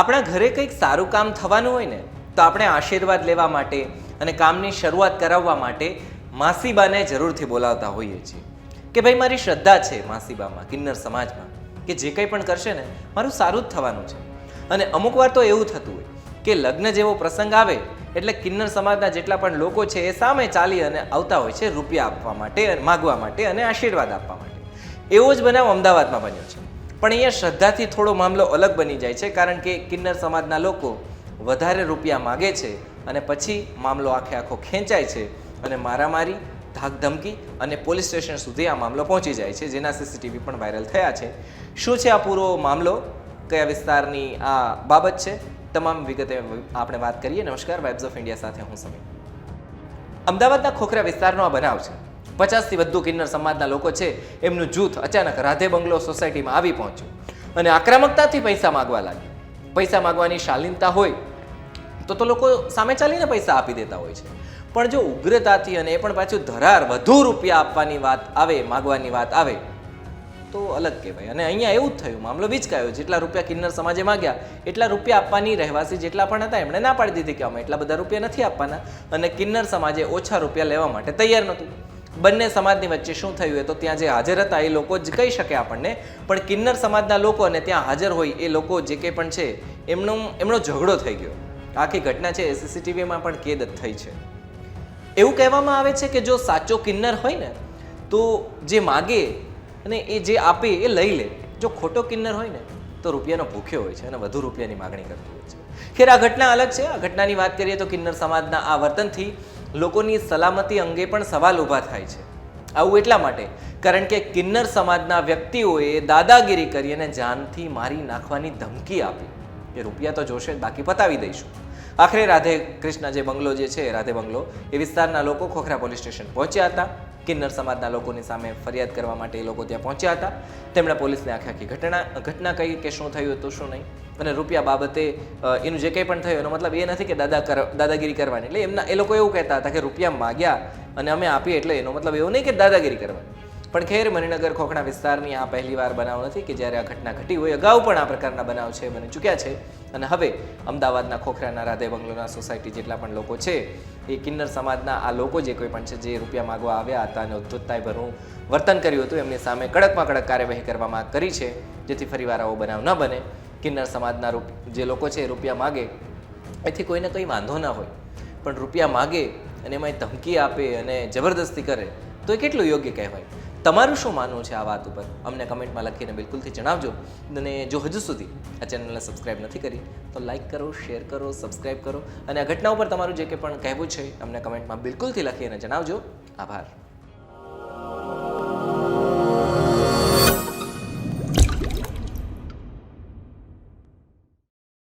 આપણા ઘરે કંઈક સારું કામ થવાનું હોય ને, તો આપણે આશીર્વાદ લેવા માટે અને કામની શરૂઆત કરાવવા માટે માસીબાને જરૂરથી બોલાવતા હોઈએ છીએ. કે ભાઈ, મારી શ્રદ્ધા છે માસીબામાં, કિન્નર સમાજમાં, કે જે કંઈ પણ કરશે ને, મારું સારું જ થવાનું છે. અને અમુક વાર તો એવું થતું હોય કે લગ્ન જેવો પ્રસંગ આવે, એટલે કિન્નર સમાજના જેટલા પણ લોકો છે એ સામે ચાલી અને આવતા હોય છે રૂપિયા આપવા માટે, માગવા માટે અને આશીર્વાદ આપવા માટે. એવો જ બનાવ અમદાવાદમાં બન્યો છે. પણ અહીંયા શ્રદ્ધાથી થોડો મામલો અલગ બની જાય છે, કારણ કે કિન્નર સમાજના લોકો વધારે રૂપિયા માગે છે અને પછી મામલો આખે આખો ખેંચાય છે અને મારામારી, ધાકધમકી અને પોલીસ સ્ટેશન સુધી આ મામલો પહોંચી જાય છે, જેના સીસીટીવી પણ વાયરલ થયા છે. શું છે આ પૂરો મામલો? કયા વિસ્તારની આ બાબત છે? તમામ વિગતે આપણે વાત કરીએ. નમસ્કાર વાઇબ્સ ઓફ ઇન્ડિયા સાથે હું સમીર. અમદાવાદના ખોખરા વિસ્તારનો આ બનાવ છે. પચાસથી વધુ કિન્નર સમાજના લોકો છે, એમનું જૂથ અચાનક રાધે બંગલો સોસાયટીમાં આવી પહોંચ્યું. અને આક્રમકતાથી પૈસા માગવા લાગ્યું. પૈસા માગવાની શાલીનતા હોય, તો તો લોકો સામે ચાલીને પૈસા આપી દેતા હોય છે. પણ જો ઉગ્રતાથી અને એ પણ પાછું ધરાર વધુ રૂપિયા આપવાની વાત આવે, માગવાની વાત આવે, તો અલગ કહેવાય. અને અહીંયા એવું જ થયું. મામલો વિચકાયો. જેટલા રૂપિયા કિન્નર સમાજે માગ્યા, એટલા રૂપિયા આપવાની રહેવાસી જેટલા પણ હતા, એમણે ના પાડી દીધી કે અમે એટલા બધા રૂપિયા નથી આપવાના. અને કિન્નર સમાજે ઓછા રૂપિયા લેવા માટે તૈયાર નહોતું. બંને સમાજની વચ્ચે શું થયું એ તો ત્યાં જે હાજર હતા એ લોકો જ કહી શકે આપણને. પણ કિન્નર સમાજના લોકો અને ત્યાં હાજર હોય એ લોકો જે કંઈ પણ છે, એમનો એમનો ઝઘડો થઈ ગયો. આખી ઘટના છે સીસીટીવીમાં પણ કેદ થઈ છે. એવું કહેવામાં આવે છે કે જો સાચો કિન્નર હોય ને, તો જે માગે અને એ જે આપે એ લઈ લે. જો ખોટો કિન્નર હોય ને, તો રૂપિયાનો ભૂખ્યો હોય છે અને વધુ રૂપિયાની માગણી કરતો હોય છે. ખેર, આ ઘટના અલગ છે. આ ઘટનાની વાત કરીએ તો કિન્નર સમાજના આ વર્તનથી લોકોની સલામતી અંગે પણ સવાલ ઊભા થાય છે. આવું એટલા માટે, કારણ કે કિન્નર સમાજના વ્યક્તિઓએ દાદાગીરી કરી અને જાનથી મારી નાખવાની ધમકી આપી. કે રૂપિયા તો જોશે, બાકી પતાવી દઈશું. આખરે રાધે કૃષ્ણ જે બંગલો જે છે, રાધે બંગલો, એ વિસ્તારના લોકો ખોખરા પોલીસ સ્ટેશન પહોંચ્યા હતા. કિન્નર સમાજના લોકોની સામે ફરિયાદ કરવા માટે એ લોકો ત્યાં પહોંચ્યા હતા. તેમણે પોલીસને આખી આખી ઘટના ઘટના કહી કે શું થયું હતું, શું નહીં. અને રૂપિયા બાબતે એનું જે કંઈ પણ થયું, એનો મતલબ એ નથી કે દાદા કર, દાદાગીરી કરવાની. એટલે એમના, એ લોકો એવું કહેતા હતા કે રૂપિયા માગ્યા અને અમે આપીએ એટલે એનો મતલબ એવું નહીં કે દાદાગીરી કરવાની. પણ ખેર મણિનગર ખોખણા વિસ્તારની આ પહેલી વાર બનાવ નથી કે જ્યારે આ ઘટના ઘટી હોય, અગાઉ પણ આ પ્રકારના બનાવ છે, બની ચૂક્યા છે. અને હવે અમદાવાદના ખોખરાના રાધે બંગલોના સોસાયટી જેટલા પણ લોકો છે, એ કિન્નર સમાજના આ લોકો જે કોઈ પણ છે, જે રૂપિયા માગવા આવ્યા હતા અને ઉદ્ધતતાએ ભરવું વર્તન કર્યું હતું, એમની સામે કડકમાં કડક કાર્યવાહી કરવામાં કરી છે, જેથી ફરીવાર આવો બનાવ ન બને. કિન્નર સમાજના રૂપ, જે લોકો છે એ રૂપિયા માગે, એથી કોઈને કંઈ વાંધો ના હોય. પણ રૂપિયા માગે અને એમાં ધમકી આપે અને જબરદસ્તી કરે, તો એ કેટલું યોગ્ય કહેવાય? તમારું શું માનવું છે આ વાત ઉપર? અમને કમેન્ટમાં લખીને બિલકુલથી જણાવજો. અને જો હજુ સુધી આ ચેનલને સબસ્ક્રાઇબ નથી કરી, તો લાઇક કરો, શેર કરો, સબસ્ક્રાઇબ કરો. અને આ ઘટના ઉપર તમારું જે કંઈ પણ કહેવું છે, અમને કમેન્ટમાં બિલકુલથી લખીને જણાવજો. આભાર.